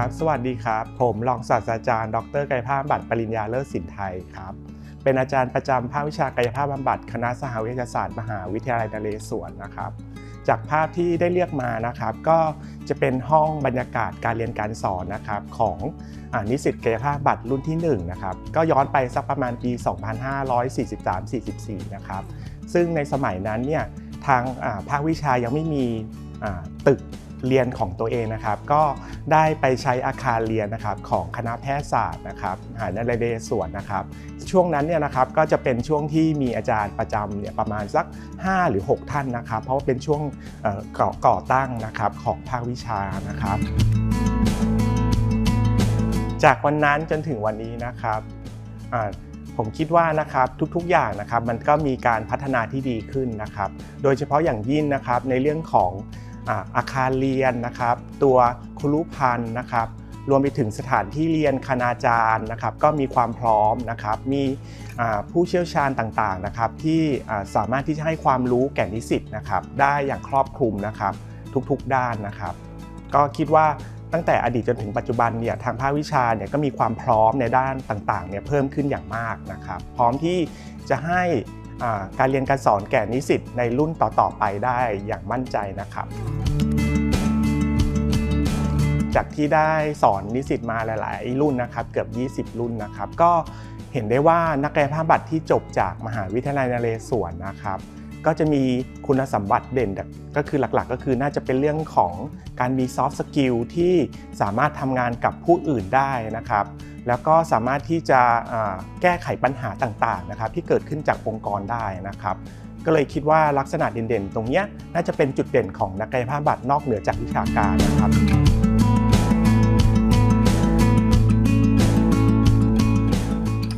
ครับ สวัสดีครับ ผมรองศาสตราจารย์ ดรกายภาพบำบัดปริญญาเลิศสินไทยครับ เป็นอาจารย์ประจำภาควิชากายภาพบำบัดคณะสหวิทยาศาสตร์ มหาวิทยาลัยนเรศวรนะครับ จากภาพที่ได้เรียกมานะครับ ก็จะเป็นห้องบรรยากาศการเรียนการสอนนะครับของอนิสิตกายภาพบำบัดรุ่นที่1นะครับก็ย้อนไปสักประมาณปี 2543-44 นะครับ ซึ่งในสมัยนั้นเนี่ยทางภาควิชายังไม่มีตึก เรียนของตัวเองนะครับ ก็ได้ไปใช้อาคารเรียนนะครับของคณะแพทยศาสตร์นะครับมหาวิทยาลัยนเรศวรนะครับ ช่วงนั้นเนี่ยนะครับก็จะเป็นช่วงที่มีอาจารย์ประจำเนี่ยประมาณสัก 5 หรือ 6 ท่านนะครับ เพราะว่าเป็นช่วงก่อกอตั้งนะครับของภาควิชานะครับ จากวันนั้นจนถึงวันนี้นะครับผมคิดว่านะครับทุกๆอย่างนะครับมันก็มีการพัฒนาที่ดีขึ้นนะครับ โดยเฉพาะอย่างยิ่งนะครับในเรื่องของ อาคารเรียนนะครับ ตัวครุพันธ์นะครับ รวมไปถึงสถานที่เรียนคณาจารย์นะครับ ก็มีความพร้อมนะครับ มีผู้เชี่ยวชาญต่างๆนะครับ ที่สามารถที่จะให้ความรู้แก่นิสิตนะครับ ได้อย่างครอบคลุมนะครับ ทุกๆด้านนะครับ ก็คิดว่าตั้งแต่อดีตจนถึงปัจจุบันเนี่ยทางภาควิชาเนี่ยก็มีความพร้อมในด้านต่างๆเนี่ยเพิ่มขึ้นอย่างมากนะครับ พร้อมที่จะให้ การเรียนการสอนแก่นิสิตในรุ่นต่อๆไปได้อย่างมั่นใจนะครับ จากที่ได้สอนนิสิตมาหลาย ๆ รุ่นนะครับ เกือบ 20 รุ่นนะครับ ก็เห็นได้ว่านักกายภาพบัตรที่จบจากมหาวิทยาลัยนเรศวรนะครับ ก็จะมีคุณสมบัติเด่นก็คือหลักๆ ก็คือน่าจะเป็นเรื่องของการมีซอฟต์สกิลที่สามารถทำงานกับผู้อื่นได้นะครับ แล้วก็สามารถที่จะแก้ไขปัญหาต่างๆนะครับ ที่เกิดขึ้นจากองค์กรได้นะครับ ก็เลยคิดว่าลักษณะเด่นๆ ตรงนี้น่าจะเป็นจุดเด่นของนักกายภาพบำบัตรนอกเหนือจากวิชาการนะครับ